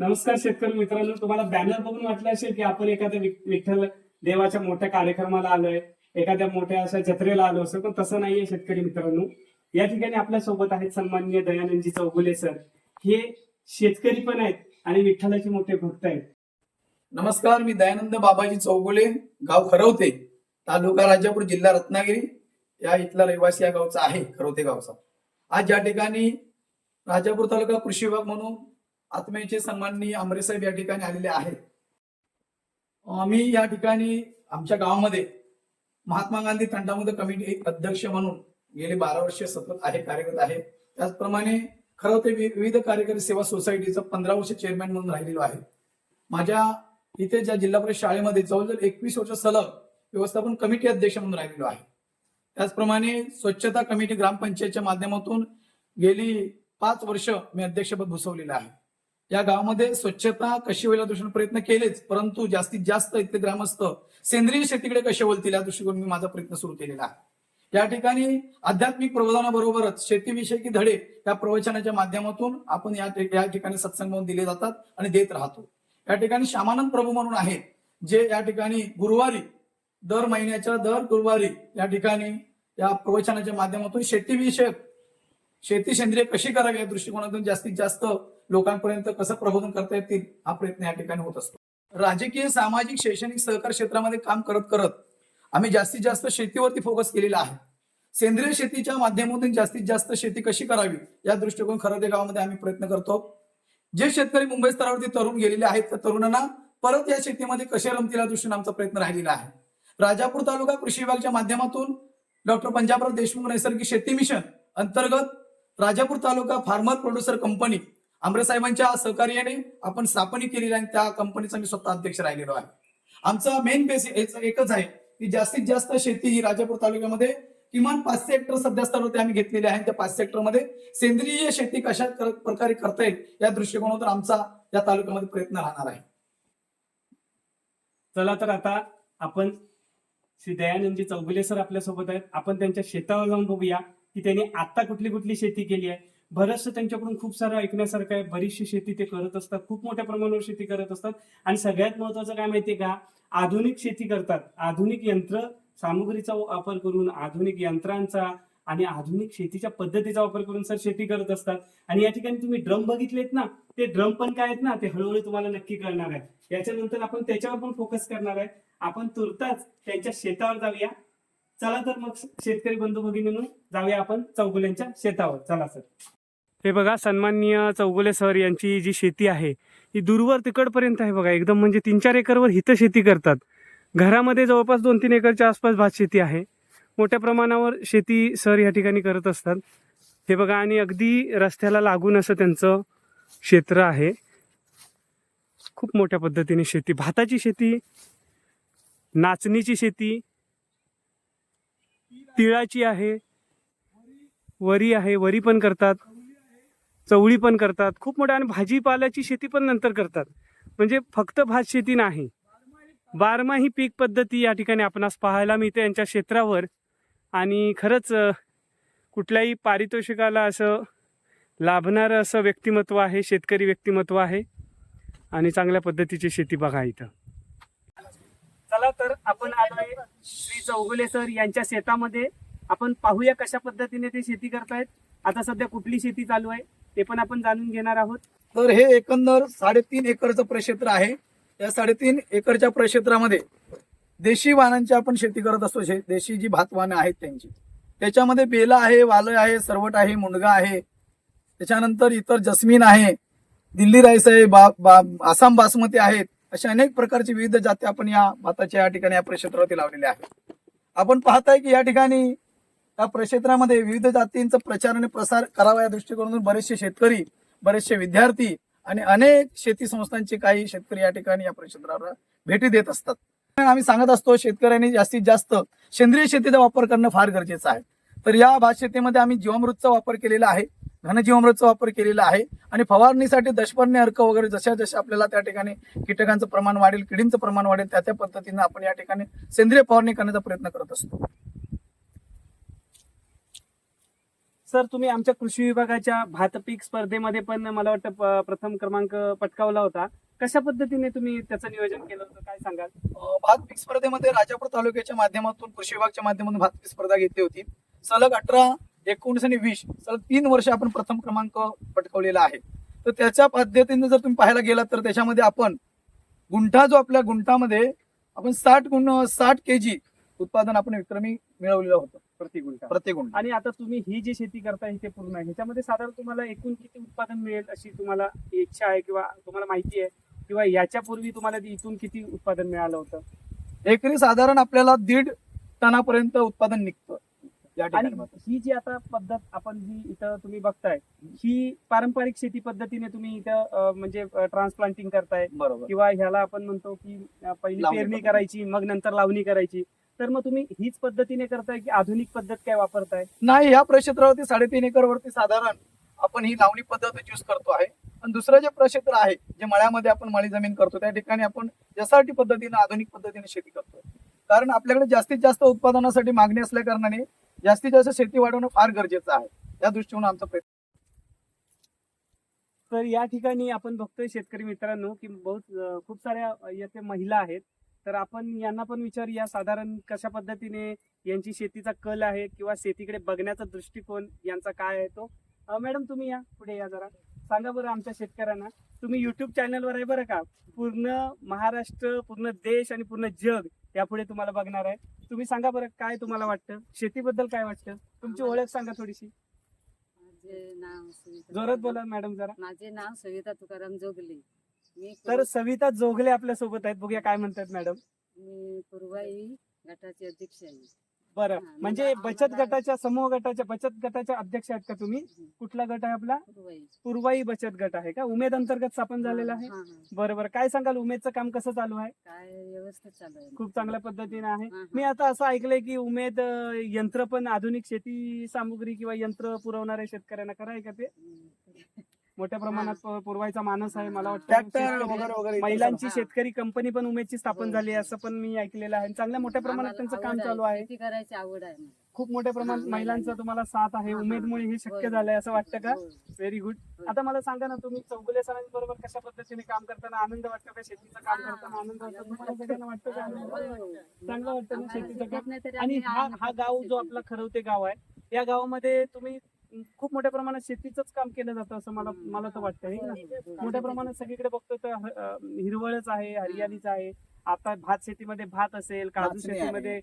नमस्कार शेतकरी मित्रांनो तुम्हाला बॅनर बघून वाटलं असेल की आपण एखाद्या विठ्ठल देवाच्या मोठ्या कार्यक्रमाला आलोय एखाद्या मोठ्या अशा जत्रेला आलो असं पण तसं नाहीये शेतकरी मित्रांनो. या ठिकाणी आपल्यासोबत आहेत सन्माननीय दयानंदजी चौगुले सर. हे शेतकरी पण आहेत आणि विठ्ठलाचे मोठे भक्त आहेत. नमस्कार मी दयानंद बाबाजी चौगुले गाव खरवते तालुका राजापूर जिल्हा रत्नागिरी. या इथला रहिवासी या गावचा आहे खरवते गावचा. आज ज्या ठिकाणी राजापूर तालुका कृषी विभाग म्हणून आत्मेचे सन्माननीय अमरे साहेब या ठिकाणी आलेले आहेत. मी या ठिकाणी आमच्या गावामध्ये महात्मा गांधी तंटामुक्त कमिटी अध्यक्ष म्हणून गेले बारा वर्ष सतत आहे कार्यरत आहे. त्याचप्रमाणे खरं ते विविध कार्यकारी सेवा सोसायटीचं पंधरा वर्ष चेअरमॅन म्हणून राहिलेलो आहे. माझ्या इथे ज्या जिल्हा परिषद शाळेमध्ये जवळजवळ एकवीस वर्ष सलग व्यवस्थापन कमिटी अध्यक्ष म्हणून राहिलेलो आहे. त्याचप्रमाणे स्वच्छता कमिटी ग्रामपंचायतच्या माध्यमातून गेली पाच वर्ष मी अध्यक्षपद भूसवलेलं आहे. या गावामध्ये स्वच्छता कशी होईल या दृष्टीने प्रयत्न केलेच परंतु जास्तीत जास्त इथले ग्रामस्थ सेंद्रिय शेतीकडे कसे वळतील या दृष्टिकोन मी माझा प्रयत्न सुरू केलेला आहे. या ठिकाणी आध्यात्मिक प्रबोधनाबरोबरच शेतीविषयी धडे या प्रवचनाच्या माध्यमातून आपण या या ठिकाणी सत्संग म्हणून दिले जातात आणि देत राहतो. या ठिकाणी श्यामानंद प्रभू म्हणून आहेत जे या ठिकाणी गुरुवारी दर महिन्याच्या दर गुरुवारी या ठिकाणी या प्रवचनाच्या माध्यमातून शेतीविषयक शेती सेंद्रिय कशी करावी या दृष्टिकोनातून जास्तीत जास्त लोकांपर्यंत कसं प्रबोधन करता येतील हा प्रयत्न या ठिकाणी होत असतो. राजकीय सामाजिक शैक्षणिक सहकार क्षेत्रामध्ये काम करत करत आम्ही जास्तीत जास्त शेतीवरती फोकस केलेला आहे. सेंद्रिय शेतीच्या माध्यमातून जास्तीत जास्त शेती कशी करावी या दृष्टिकोन खरदे गावामध्ये आम्ही प्रयत्न करतो. जे शेतकरी मुंबई स्तरावरती तरुण गेलेले आहेत त्या तरुणांना परत या शेतीमध्ये कसे रमतील या दृष्टीने आमचा प्रयत्न राहिलेला आहे. राजापूर तालुका कृषी विभागाच्या माध्यमातून डॉक्टर पंजाबराव देशमुख नैसर्गिक शेती मिशन अंतर्गत Rajapur taluka farmer producer company Amre साहेबांच्या सहकार्याने आपण स्थापनी केलेली आणि त्या कंपनीचा मी स्वतः अध्यक्ष राहिलेलो आहे. आमचा मेन बेस एकच आहे की जास्तीत जास्त शेती ही राजापूर तालुक्यामध्ये किमान पाचशे हेक्टर सध्या स्तरावरती आम्ही घेतलेले आहे. त्या पाचशे हेक्टरमध्ये सेंद्रिय शेती कशा प्रकारे करता येईल या दृष्टिकोनातून आमचा या तालुक्यामध्ये प्रयत्न राहणार आहे. चला तर आता आपण श्री दयानंदजी चौगुले सर आपल्यासोबत आहेत. आपण त्यांच्या शेतावर जाऊन बघूया की त्यांनी आता कुठली कुठली शेती केली आहे. बरंचसं त्यांच्याकडून खूप सारं ऐकण्यासारखं आहे. बरीचशी शेती ते करत असतात. खूप मोठ्या प्रमाणावर शेती करत असतात. आणि सगळ्यात महत्वाचं काय माहितीये का? आधुनिक शेती करतात. आधुनिक यंत्र सामुग्रीचा वापर करून आधुनिक यंत्रांचा आणि आधुनिक शेतीच्या पद्धतीचा वापर करून सर शेती करत असतात. आणि या ठिकाणी तुम्ही ड्रम बघितलेत ना? ते ड्रम पण काय आहेत ना? ते हळूहळू तुम्हाला नक्की कळणार आहे याच्यानंतर आपण त्याच्यावर पण फोकस करणार आहे. आपण तुर्ताच त्यांच्या शेतावर जाऊया. चला तर मग शेतकरी बंधू म्हणून जाऊया आपण चौगुल्यांच्या शेतावर. चला सर. हे बघा सन्माननीय चौगुले सर यांची जी शेती आहे ही दूरवर तिकडपर्यंत आहे बघा. एकदम म्हणजे तीन चार एकरवर हित शेती करतात. घरामध्ये जवळपास दोन तीन एकरच्या आसपास भात शेती आहे. मोठ्या प्रमाणावर शेती सर या ठिकाणी करत असतात. हे बघा आणि अगदी रस्त्याला लागून असं त्यांचं क्षेत्र आहे. खूप मोठ्या पद्धतीने शेती. भाताची शेती नाचणीची शेती तिळाची आहे वरी आहे वरी पण करतात. चवळी पण करतात खूप मोठ्या आणि भाजीपाल्याची शेती पण नंतर करतात. म्हणजे फक्त भात शेती नाही. बारमाही पीक पद्धती या ठिकाणी आपणास पाहायला मिळते यांच्या क्षेत्रावर. आणि खरंच कुठल्याही पारितोषिकाला असं लाभणारं असं व्यक्तिमत्व आहे शेतकरी व्यक्तिमत्व आहे. आणि चांगल्या पद्धतीची शेती बघा इथं. चला तर आपण आलोय श्री चौगुले सर यांच्या शेतामध्ये आपण पाहूया कशा पद्धतीने ते शेती करतायत. आता सध्या कुठली शेती चालू आहे? ते पण आपण जाणून घेणार आहोत. तर हे एकंदर साडेतीन एकरचं प्रक्षेत्र आहे. या साडेतीन एकरच्या प्रक्षेत्रामध्ये देशी वाहनांची आपण शेती करत असतो. देशी जी भात वाहनं आहेत त्यांची. त्याच्यामध्ये बेला आहे वालय आहे सरवट आहे मुंडगा आहे. त्याच्यानंतर इतर जस्मिन आहे. दिल्ली राईस आहे बा, बा आसाम बासमती आहेत. अशा अनेक प्रकारची विविध जाती आपण या भाताच्या या ठिकाणी या प्रक्षेत्रावरती लावलेल्या आहेत. आपण पाहताय की या ठिकाणी या प्रक्षेत्रामध्ये विविध जातींचा प्रचार आणि प्रसार करावा या दृष्टिकोनातून बरेचसे शेतकरी बरेचसे विद्यार्थी आणि अनेक शेती संस्थांचे काही शेतकरी या ठिकाणी या प्रक्षेत्रावर भेटी देत असतात. आम्ही सांगत असतो शेतकऱ्यांनी जास्तीत जास्त सेंद्रिय शेतीचा वापर करणं फार गरजेचं आहे. तर या भात शेतीमध्ये आम्ही जीवामृतचा वापर केलेला आहे घनजीवामृतचा वापर केलेला आहे आणि फवारणीसाठी दशपर्णी अर्क वगैरे जशा जशा आपल्याला त्या ठिकाणी कीटकांचं प्रमाण वाढेल किडींचं प्रमाण वाढेल त्या त्या पद्धतीने आपण या ठिकाणी सेंद्रिय फवारणी करण्याचा प्रयत्न करत असतो. सर तुम्ही आमच्या कृषी विभागाच्या भात पीक स्पर्धेमध्ये पण मला वाटतं प्रथम क्रमांक पटकावला होता. कशा पद्धतीने तुम्ही त्याचं नियोजन केलं होतं? काय सांगाल? भात पीक स्पर्धेमध्ये राजापूर तालुक्याच्या माध्यमातून कृषी विभागच्या माध्यमातून भात पीक स्पर्धा घेतली होती. सलग अठरा एकोणीस आणि वीस सलग तीन वर्ष आपण प्रथम क्रमांक पटकावलेला आहे. तर त्याच्या पद्धतीने जर तुम्ही पाहायला गेलात तर त्याच्यामध्ये आपण गुंठा जो आपल्या गुंठामध्ये आपण साठ गुण साठ के जी उत्पादन आपण विक्रमी मिळवलेलं होतं. प्रति गुंठा. प्रत्येक गुंठा. आणि आता तुम्ही ही जी शेती करताय इथे पूर्ण आहे. ह्याच्यामध्ये साधारण तुम्हाला एकूण किती उत्पादन मिळेल अशी तुम्हाला इच्छा आहे किंवा तुम्हाला माहिती आहे? किंवा याच्यापूर्वी तुम्हाला इथून किती उत्पादन मिळालं होतं? एकरी साधारण आपल्याला दीड टनापर्यंत उत्पादन निघतं या आणि ही जी आता पद्धत आपण जी इथं तुम्ही बघताय ही पारंपरिक शेती पद्धतीने तुम्ही इथं म्हणजे ट्रान्सप्लांटिंग करताय. बरोबर. किंवा ह्याला आपण म्हणतो की पहिली पेरणी. करायची मग नंतर लावणी करायची. तर मग तुम्ही हीच पद्धतीने करताय की आधुनिक पद्धत काय वापरताय? नाही ह्या प्रक्षेत्रावरती साडेतीन एकर वरती साधारण आपण ही लावणी पद्धत यूज करतो आहे. आणि दुसरं जे प्रक्षेत्र आहे जे मळ्यामध्ये आपण मळी जमीन करतो त्या ठिकाणी आपण यासाठी पद्धतीने आधुनिक पद्धतीने शेती करतो. कारण आपल्याकडे जास्तीत जास्त उत्पादनासाठी मागणी असल्या कारणाने जास्तीत जास्त शेती वाढवणं फार गरजेचं आहे. या दृष्टीने आमचा प्रयत्न. तर या ठिकाणी आपण बघतोय शेतकरी मित्रांनो की बहुत खूप साऱ्या येथे महिला आहेत. तर आपण यांना पण विचारूया साधारण कशा पद्धतीने यांची शेतीचा कल आहे किंवा शेतीकडे बघण्याचा दृष्टिकोन यांचा काय आहे तो? मॅडम तुम्ही या पुढे या जरा. सांगा बरं आमच्या शेतकऱ्यांना. तुम्ही युट्यूब चॅनलवर आहे बरं का? पूर्ण महाराष्ट्र पूर्ण देश आणि पूर्ण जग यापुढे तुम्हाला बघणार आहे. तुम्ही सांगा बरं काय तुम्हाला वाटतं? शेतीबद्दल काय वाटतं? तुमची ओळख सांगा थोडीशी. माझे नाव जोरात बोला मॅडम जरा. माझे नाव सविता तुकाराम जोगले. मी तर सविता जोगले आपल्यासोबत आहेत. बघूया काय म्हणतात मॅडम. मी पूर्वाई गटाचे अध्यक्ष आहे बरं. हा, म्हणजे बचत गटाच्या समूह गटाच्या बचत गटाच्या अध्यक्ष आहेत का तुम्ही? हं, कुठला गट आहे आपला? पूर्वाई पूर्वाई बचत गट आहे का? उमेद अंतर्गत स्थापन झालेला आहे. हा, हा. बरं बरं. काय सांगाल? उमेदचं काम कसं चालू आहे? काय व्यवस्थित चालू आहे. खूप चांगल्या पद्धतीने आहे. हा, हा. मी आता असं ऐकलंय की उमेद अं, यंत्र पण आधुनिक शेती सामुग्री किंवा यंत्र पुरवणाऱ्या शेतकऱ्यांना कराय का ते. मोठ्या प्रमाणात पुरवायचा मानस आहे मला वाटतं महिलांची हा. शेतकरी कंपनी पण उमेदची स्थापन हो, झाली हो. असं पण मी ऐकलेलं आहे चांगल्या मोठ्या प्रमाणात त्यांचं काम चालू आहे करायची आवड आहे. खूप मोठ्या प्रमाणात हा, महिलांचा. तुम्हाला साथ आहे हा, हा. उमेदमुळे हे शक्य. झालंय असं वाटतं का. Very good. आता मला सांगा ना तुम्ही चौगुले सरांबरोबर कशा पद्धतीने काम करताना आनंद वाटतो का शेतीचं काम हा. करताना आनंद वाटतो तुम्हाला सगळ्यांना वाटतं का आनंद? होय, होय. चांगलं वाटतं ना शेतीचं काम आणि हा हा गाव जो. आपला खरवते गाव आहे या गावामध्ये तुम्ही खूप मोठ्या प्रमाणात शेतीचंच काम केलं जातं असं मला. मला तर वाटतं हे ना. मोठ्या प्रमाणात सगळीकडे बघतो तर हिरवळच आहे हरियालीच आहे आता भात शेतीमध्ये भात असेल काजू. शेतीमध्ये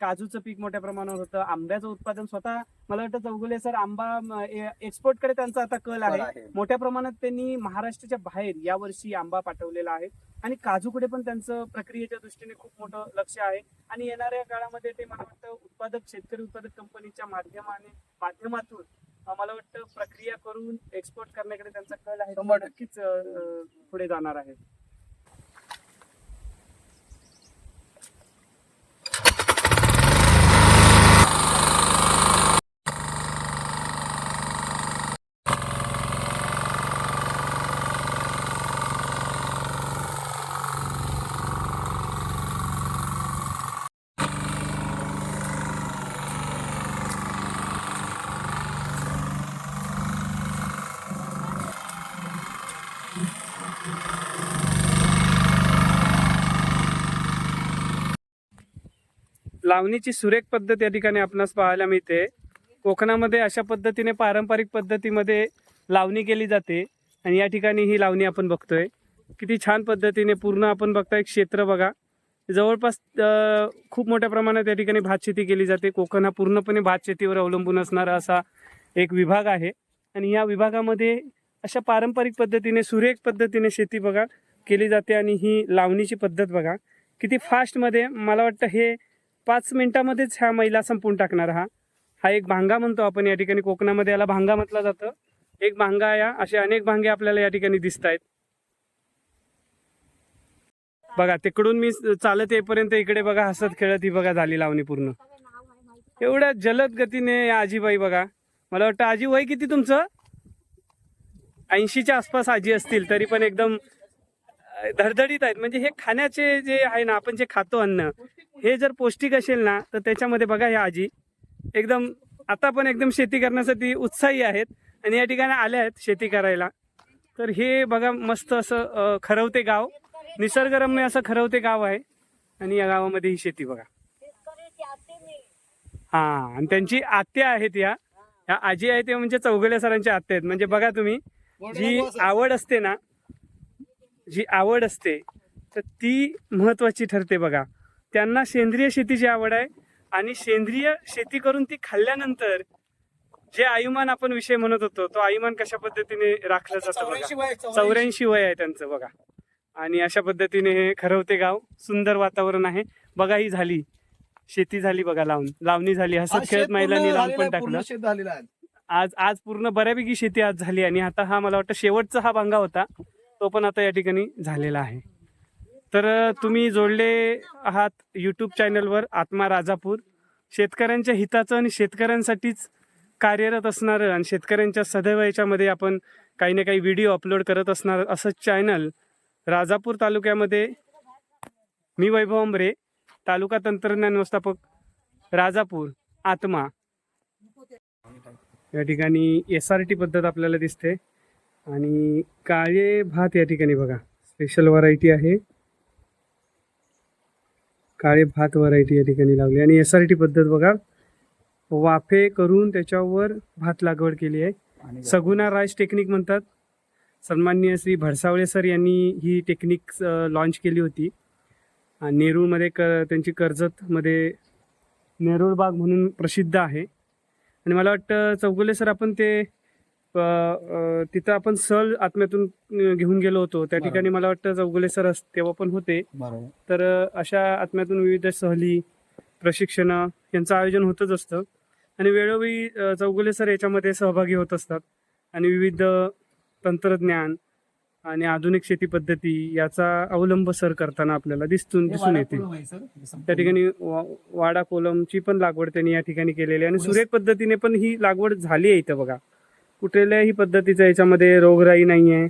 काजूचं पीक मोठ्या प्रमाणावर होतं आंब्याचं उत्पादन स्वतः मला वाटतं चौगुले सर आंबा एक्सपोर्टकडे त्यांचा आता कल आहे. मोठ्या प्रमाणात त्यांनी महाराष्ट्राच्या बाहेर यावर्षी आंबा पाठवलेला आहे आणि काजूकडे पण त्यांचं प्रक्रियेच्या दृष्टीने खूप मोठं लक्ष आहे आणि येणाऱ्या काळामध्ये ते मला वाटतं उत्पादक शेतकरी उत्पादक कंपनीच्या माध्यमाने माध्यमातून मला वाटतं प्रक्रिया करून एक्सपोर्ट करण्याकडे त्यांचा कल आहे. नक्कीच पुढे जाणार आहे लावणीची सुरेख पद्धत या ठिकाणी आपणास पाहायला मिळते. कोकणामध्ये अशा पद्धतीने पारंपरिक पद्धतीमध्ये लावणी केली जाते आणि या ठिकाणी ही लावणी आपण बघतोय. किती छान पद्धतीने पूर्ण आपण बघताय क्षेत्र बघा. जवळपास खूप मोठ्या प्रमाणात या ठिकाणी भात शेती केली जाते. कोकण हा पूर्णपणे भात शेतीवर अवलंबून असणारा असा एक विभाग आहे. आणि या विभागामध्ये अशा पारंपरिक पद्धतीने सुरेख पद्धतीने शेती बघा केली जाते आणि ही लावणीची पद्धत बघा. किती फास्टमध्ये मला वाटतं हे पाच मिनिटामध्येच ह्या महिला संपून टाकणार हा. हा एक भांगा म्हणतो आपण या ठिकाणी कोकणामध्ये याला भांगा म्हटलं जातं. एक भांगा या असे अनेक भांगे आपल्याला या ठिकाणी दिसत आहेत बघा तिकडून मी चालत येईपर्यंत इकडे बघा हसत खेळत ही बघा झाली लावणी पूर्ण. एवढ्या जलद गतीने या आजीबाई बघा. मला वाटतं आजी वय किती तुमचं? ऐंशीच्या आसपास आजी असतील तरी पण एकदम धडधडीत आहेत. म्हणजे हे खाण्याचे जे आहे ना आपण जे खातो अन्न हे जर पौष्टिक असेल ना तर त्याच्यामध्ये बघा ह्या आजी एकदम आता पण एकदम शेती करण्यासाठी उत्साही आहेत आणि या ठिकाणी आल्या आहेत शेती करायला. तर हे बघा मस्त असं खरवते गाव निसर्गरम्य असं खरवते गाव आहे. आणि या गावामध्ये ही शेती बघा. हा आणि त्यांची आत्या आहेत या. ह्या आजी आहेत ते म्हणजे चौगले सरांच्या आत्या आहेत. म्हणजे बघा तुम्ही जी आवड असते ना जी आवड असते तर ती महत्वाची ठरते बघा. त्यांना सेंद्रिय शेतीची आवड आहे आणि सेंद्रिय शेती करून ती खाल्ल्यानंतर जे आयुमान आपण विषय म्हणत होतो तो आयुमान कशा पद्धतीने राखलं जातं चौऱ्याऐंशी वय आहे त्यांचं बघा. आणि अशा पद्धतीने हे खरवते गाव सुंदर वातावरण आहे. बघा ही झाली. शेती झाली बघा लावून. लावणी झाली. हसत खेळत महिलांनी लावून पण टाकलं. आज. आज पूर्ण बऱ्यापैकी शेती आज झाली आणि आता हा मला वाटतं शेवटचा हा बांगा होता. तो पण आता या ठिकाणी झालेला आहे. तर तुम्ही जोडले आहात यूट्यूब चॅनलवर आत्मा राजापूर. शेतकऱ्यांच्या हिताचं आणि शेतकऱ्यांसाठीच कार्यरत असणारं आणि शेतकऱ्यांच्या सदैव याच्यामध्ये आपण काही ना काही व्हिडिओ अपलोड करत असणार असं चॅनल राजापूर तालुक्यामध्ये मी वैभव अंबरे तालुका तंत्रज्ञान व्यवस्थापक राजापूर आत्मा. या ठिकाणी एस आर टी पद्धत आपल्याला दिसते. आणि काळे भात या ठिकाणी बघा. स्पेशल व्हरायटी आहे. काळे भात व्हरायटी या ठिकाणी लावली आणि एस आर टी पद्धत बघा. वाफे करून त्याच्यावर भात लागवड केली आहे. सगुना राज टेक्निक म्हणतात. सन्माननीय श्री भडसावळे सर यांनी ही टेक्निक लॉन्च केली होती. नेरूळमध्ये क त्यांची कर्जतमध्ये नेरूळ बाग म्हणून प्रसिद्ध आहे. आणि मला वाटतं चौगुले सर आपण ते तिथं आपण सहल आत्म्यातून घेऊन गेलो होतो. त्या ठिकाणी मला वाटतं चौगुले सर तेव्हा पण होते. तर अशा आत्म्यातून विविध सहली प्रशिक्षणं यांचं आयोजन होतच असतं. आणि वेळोवेळी चौगुले सर याच्यामध्ये सहभागी होत असतात. आणि विविध तंत्रज्ञान आणि आधुनिक शेती पद्धती याचा अवलंब सर करताना आपल्याला दिसून दिसून येते. त्या ठिकाणी वाडा कोलमची पण लागवड त्यांनी या ठिकाणी केलेली आणि सुरेख पद्धतीने पण ही लागवड झाली आहे इथं बघा. कुठल्याही पद्धतीचा याच्यामध्ये रोगराई नाही आहे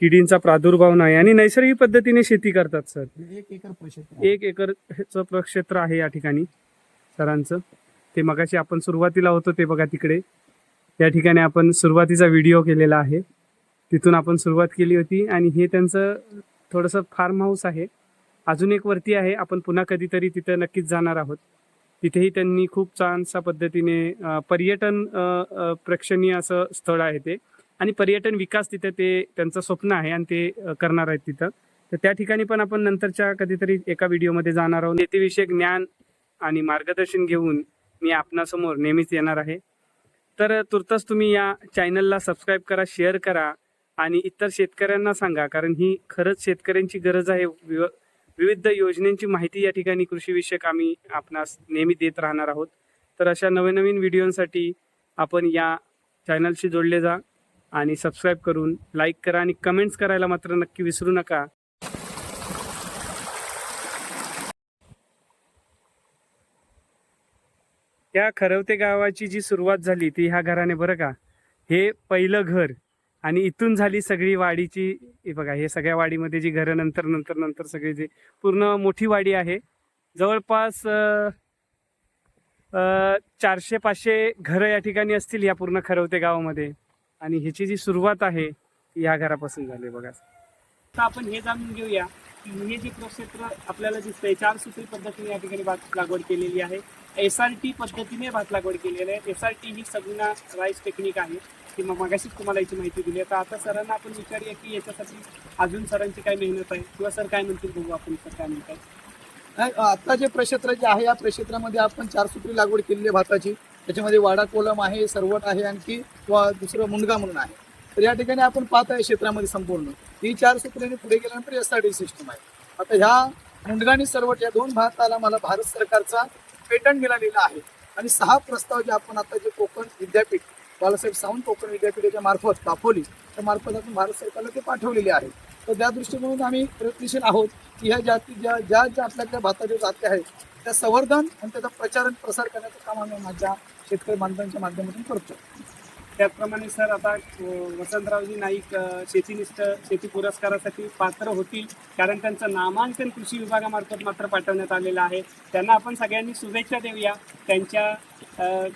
किडींचा प्रादुर्भाव नाही आणि नैसर्गिक पद्धतीने शेती करतात सर. एक एकर एक एकरचं प्रक्षेत्र आहे या ठिकाणी सरांचं. ते मगाशी आपण सुरुवातीला होतो ते बघा तिकडे. या ठिकाणी आपण सुरुवातीचा व्हिडिओ केलेला आहे. तिथून आपण सुरुवात केली होती आणि हे त्यांचं थोडंसं फार्म हाऊस आहे. अजून एक वरती आहे. आपण पुन्हा कधीतरी तिथं नक्कीच जाणार आहोत. तिथेही त्यांनी खूप छानसा पद्धतीने पर्यटन प्रेक्षणीय असं स्थळ आहे ते. आणि पर्यटन विकास तिथे ते त्यांचं स्वप्न आहे आणि ते करणार आहेत तिथं. तर त्या ठिकाणी पण आपण नंतरच्या कधीतरी एका व्हिडिओमध्ये जाणार आहोत. नेतेविषयक ज्ञान आणि मार्गदर्शन घेऊन मी आपणासमोर नेहमीच येणार आहे. तर तुर्तच तुम्ही या चॅनलला सबस्क्राईब करा शेअर करा आणि इतर शेतकऱ्यांना सांगा कारण ही खरंच शेतकऱ्यांची गरज आहे विविध योजनांची माहिती या ठिकाणी कृषीविषयक आम्ही आपणास नेहमी देत राहणार आहोत. तर अशा नवनवीन व्हिडिओंसाठी आपण या चॅनलशी जोडले जा आणि सबस्क्राईब करून लाईक करा आणि कमेंट्स करायला मात्र नक्की विसरू नका. या खरवते गावाची जी सुरुवात झाली ती ह्या घराने बरं का? हे पहिलं घर आणि इथून झाली सगळी वाडीची हे बघा हे सगळ्या वाडीमध्ये जी घरं नंतर नंतर नंतर सगळी जी पूर्ण मोठी वाडी आहे. जवळपास चारशे पाचशे घरं या ठिकाणी असतील या पूर्ण खरवते गावामध्ये. आणि ह्याची जी सुरुवात आहे ती या घरापासून झाली बघा. आता आपण हे जाणून घेऊया की हे जे क्षेत्र आपल्याला दिसतंय चार सूत्री पद्धतीने या ठिकाणी भात लागवड केलेली आहे. एस आर टी पद्धतीने भात लागवड केलेली आहे. एस आर टी ही सगळ्यांना राईस टेक्निक आहे. किंवा मग मागाशीच तुम्हाला याची माहिती दिली. आता आता सरांना आपण विचारूया की याच्यासाठी अजून सरांची काय मेहनत आहे? किंवा सर काय म्हणतील? बघू आपण सर काय म्हणतात. आता जे प्रक्षेत्र जे आहे या प्रक्षेत्रामध्ये आपण चार सुत्री लागवड केलेली आहे भाताची. त्याच्यामध्ये वाडा कोलम आहे सरवट आहे आणखी वा दुसरं मुंडगा म्हणून आहे. तर या ठिकाणी आपण पाहत आहे क्षेत्रामध्ये संपूर्ण. ही चार सूत्रांनी पुढे गेल्यानंतर एस आर डी सिस्टम आहे. आता ह्या मुंडगा आणि सरवट या दोन भाताला मला भारत सरकारचा पेटंट मिळालेला आहे. आणि सहा प्रस्ताव जे आपण आता जे कोकण विद्यापीठ बाळासाहेब सावंत कोकण विद्यापीठाच्या मार्फत दाखवली. त्या मार्फत आपण भारत सरकारला ते पाठवलेले आहे. तर त्या दृष्टीने आम्ही प्रयत्नशील आहोत की ह्या जाती ज्या ज्या ज्या आपल्याकडे भाताच्या जाती आहेत त्या संवर्धन आणि त्याचा प्रचार आणि प्रसार करण्याचं काम आम्ही माझ्या शेतकरी बांधवांच्या माध्यमातून करतो त्याचप्रमाणे सर आता वसंतरावजी नाईक शेतीनिष्ठ शेती पुरस्कारासाठी पात्र होतील कारण त्यांचं नामांकन कृषी विभागामार्फत मात्र पाठवण्यात आलेलं आहे. त्यांना आपण सगळ्यांनी शुभेच्छा देऊया. त्यांच्या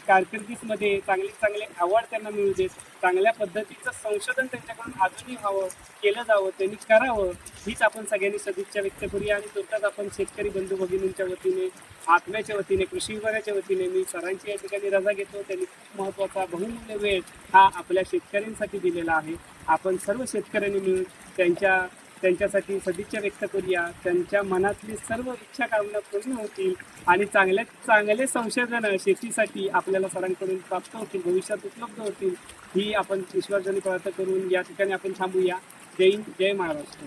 कारकिर्दीमध्ये चांगले चांगले अवॉर्ड त्यांना मिळू देत चांगल्या पद्धतीचं संशोधन त्यांच्याकडून अजूनही व्हावं केलं जावं त्यांनी करावं हीच आपण सगळ्यांनी सदिच्छा व्यक्त करूया आणि तोटाच आपण शेतकरी बंधू भगिनींच्या वतीने आत्म्याच्या वतीने कृषी विभागाच्या वतीने मी सरांची या ठिकाणी रजा घेतो. त्यांनी खूप महत्त्वाचा बहुमूल्य वेळ हा आपल्या शेतकऱ्यांसाठी दिलेला आहे. आपण सर्व शेतकऱ्यांनी मिळून त्यांच्या त्यांच्यासाठी सदिच्छा व्यक्त करूया. त्यांच्या मनातली सर्व इच्छा कामना पूर्ण होतील आणि चांगल्यात चांगले संशोधन शेतीसाठी आपल्याला सरांकडून प्राप्त होतील भविष्यात उपलब्ध होतील ही आपण ईश्वरजनी प्रार्थना करून या ठिकाणी आपण थांबूया. जय जय महाराष्ट्र.